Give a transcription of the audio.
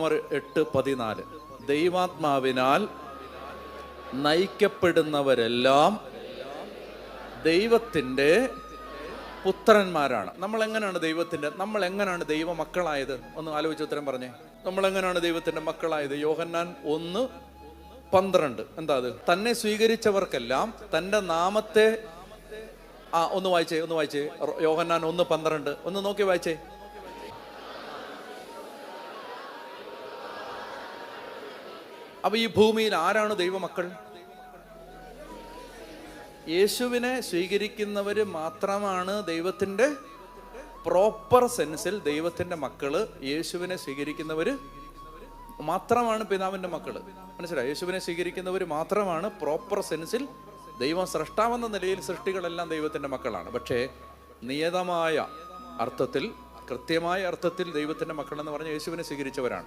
റോമർ എട്ട് പതിനാല്. ദൈവാത്മാവിനാൽ നയിക്കപ്പെടുന്നവരെല്ലാം ദൈവത്തിന്റെ പുത്രന്മാരാണ്. നമ്മൾ എങ്ങനെയാണ് ദൈവത്തിന്റെ നമ്മൾ എങ്ങനെയാണ് ദൈവ മക്കളായത് ഒന്ന് ആലോചിച്ച് ഉത്തരം പറഞ്ഞേ. നമ്മൾ എങ്ങനെയാണ് ദൈവത്തിന്റെ മക്കളായത്? യോഹന്നാൻ ഒന്ന് പന്ത്രണ്ട്. എന്താ അത്? തന്നെ സ്വീകരിച്ചവർക്കെല്ലാം തന്റെ നാമത്തെ ആ ഒന്ന് വായിച്ചേ ഒന്ന് വായിച്ചേ. യോഹന്നാൻ ഒന്ന് പന്ത്രണ്ട്. ഒന്ന് നോക്കി വായിച്ചേ. അപ്പൊ ഈ ഭൂമിയിൽ ആരാണ് ദൈവമക്കൾ? യേശുവിനെ സ്വീകരിക്കുന്നവര് മാത്രമാണ് ദൈവത്തിന്റെ പ്രോപ്പർ സെൻസിൽ ദൈവത്തിന്റെ മക്കൾ. യേശുവിനെ സ്വീകരിക്കുന്നവര് മാത്രമാണ് പിതാവിന്റെ മക്കൾ. മനസ്സിലായി? യേശുവിനെ സ്വീകരിക്കുന്നവര് മാത്രമാണ് പ്രോപ്പർ സെൻസിൽ ദൈവം സൃഷ്ടാവെന്ന നിലയിൽ സൃഷ്ടികളെല്ലാം ദൈവത്തിന്റെ മക്കളാണ്. പക്ഷേ നിയതമായ അർത്ഥത്തിൽ കൃത്യമായ അർത്ഥത്തിൽ ദൈവത്തിന്റെ മക്കൾ എന്ന് പറഞ്ഞ യേശുവിനെ സ്വീകരിച്ചവരാണ്.